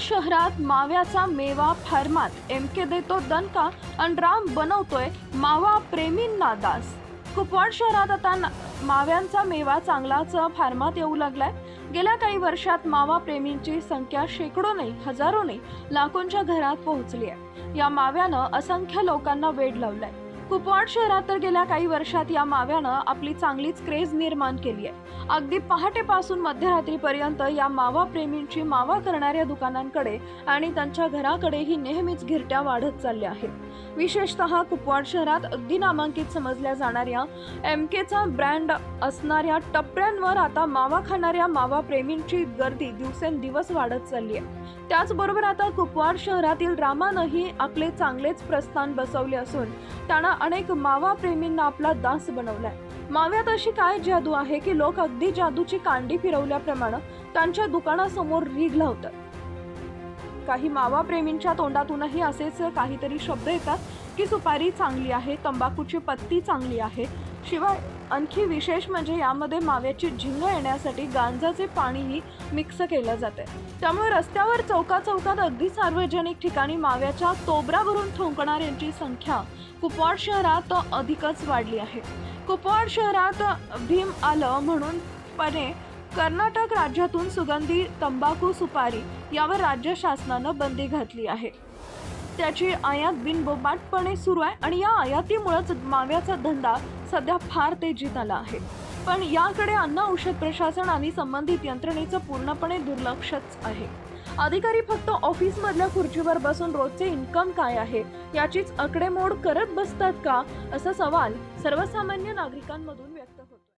शहरात माव्याचा मेवा फार्मात. एम के देतो दणका आणि राम बनवतोय मावा प्रेमींना दास. कुपवाड शहरात आता ना- माव्यांचा मेवा चांगलाच फार्मात येऊ लागलाय. गेल्या काही वर्षात मावा प्रेमींची संख्या शेकडो नाही हजारो नाही लाखोंच्या घरात पोहोचली आहे. या माव्यानं असंख्य लोकांना वेड लावलाय. कुपवाड शहरात तर गेल्या काही वर्षात या माव्यानं आपली चांगलीच क्रेज निर्माण केली आहे. अगदी पहाटेपासून मध्यरात्रीपर्यंत या मावा प्रेमींची मावा करणाऱ्या दुकानांकडे आणि त्यांच्या घराकडेही नेहमीच घिरट्या वाढत चालल्या आहेत. विशेषतः कुपवाड शहरात अगदी नामांकित समजल्या जाणाऱ्या एम केचा ब्रँड असणाऱ्या टपऱ्यांवर आता मावा खाणाऱ्या मावा प्रेमींची गर्दी दिवसेंदिवस वाढत चालली आहे. त्याचबरोबर आता कुपवाड शहरातील रामानंही आपले चांगलेच प्रस्थान बसवले असून त्यांना अनेक मावा प्रेमींना आपला दास बनवलाय. माव्यात अशी काय जादू आहे की लोक अगदी जादूची कांडी फिरवल्याप्रमाणे त्यांच्या दुकानासमोर रीग लावतात? काही मावा प्रेमींच्या तोंडातूनही असेच काहीतरी शब्द येतात की सुपारी चांगली आहे तंबाखूची पत्ती चांगली आहे. शिवाय आणखी विशेष म्हणजे यामध्ये माव्याची झिंग येण्यासाठी गांजाचे पाणीही मिक्स केलं जाते त्यामुळे रस्त्यावर चौका चौकात अगदी सार्वजनिक ठिकाणी माव्याच्या तोबरावरून थुंकणाऱ्यांची संख्या कुपवाड शहरात अधिकच वाढली आहे. कुपवाड शहरात भीम आलं म्हणून पणे कर्नाटक राज्यातून सुगंधी तंबाखू सुपारी यावर राज्य शासनानं बंदी घातली आहे. त्याची आयात बिनबोबाटपणे सुरू आहे आणि या आयातीमुळेच माव्याचा धंदा सध्या फार तेजीत आला आहे. पण याकडे अन्न औषध प्रशासन आणि संबंधित यंत्रणेचं पूर्णपणे दुर्लक्षच आहे. अधिकारी फक्त ऑफिसमधल्या खुर्चीवर बसून रोजचे इन्कम काय आहे याचीच आकडेमोड करत बसतात का असा सवाल सर्वसामान्य नागरिकांमधून व्यक्त होतो.